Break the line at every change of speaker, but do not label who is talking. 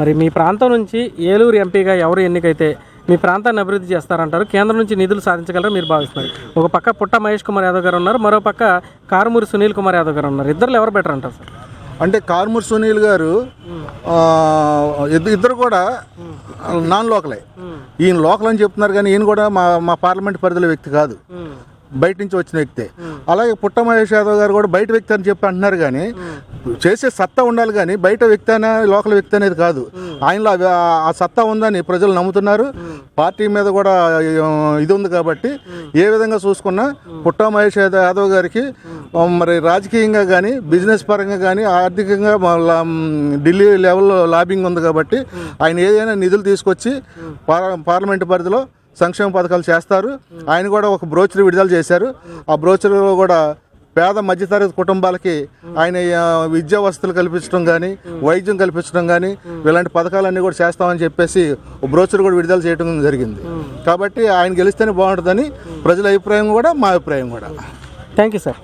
మరి మీ ప్రాంతం నుంచి ఏలూరు ఎంపీగా ఎవరు ఎన్నికైతే మీ ప్రాంతాన్ని అభివృద్ధి చేస్తారంటారు కేంద్రం నుంచి నిధులు సాధించగలరు మీరు భావిస్తున్నారు. ఒక పక్క పుట్ట మహేష్ కుమార్ యాదవ్ గారు ఉన్నారు మరో పక్క కారుమూరి సునీల్ కుమార్ యాదవ్ గారు ఉన్నారు. ఇద్దరు ఎవరు బెటర్ అంటారు సార్?
అంటే కార్మూర్ సునీల్ గారు ఇద్దరు కూడా నాన్ లోకలే. ఈయన లోకల్ అని చెప్తున్నారు కానీ ఈయన కూడా మా మా పార్లమెంట్ పరిధిలో వ్యక్తి కాదు. బయట నుంచి వచ్చిన వ్యక్తే. అలాగే పుట్ట మహేష్ యాదవ్ గారు కూడా బయట వ్యక్తి అని చెప్పి అంటున్నారు కానీ చేసే సత్తా ఉండాలి కానీ బయట వ్యక్తి అనే లోకల్ వ్యక్తి అనేది కాదు ఆయనలో ఆ- సత్తా ఉందని ప్రజలు నమ్ముతున్నారు. పార్టీ మీద కూడా ఇది ఉంది కాబట్టి ఏ విధంగా చూసుకున్నా పుట్ట మహేష్ యాదవ్ గారికి మరి రాజకీయంగా కానీ బిజినెస్ పరంగా కానీ ఆర్థికంగా ఢిల్లీ లెవెల్లో లాబింగ్ ఉంది కాబట్టి ఆయన ఏదైనా నిధులు తీసుకొచ్చి పార్- పార్లమెంట్ పరిధిలో సంక్షేమ పథకాలు చేస్తారు. ఆయన కూడా ఒక బ్రోచర్ విడుదల చేశారు. ఆ బ్రోచర్లో కూడా పేద మధ్యతరగతి కుటుంబాలకి ఆయన విద్యా వసతులు కల్పించడం కానీ వైద్యం కల్పించడం కానీ ఇలాంటి పథకాలన్నీ కూడా చేస్తామని చెప్పేసి బ్రోచర్ కూడా విడుదల చేయడం జరిగింది. కాబట్టి ఆయన గెలిస్తేనే బాగుంటుందని ప్రజల అభిప్రాయం కూడా మా అభిప్రాయం కూడా.
Thank you sir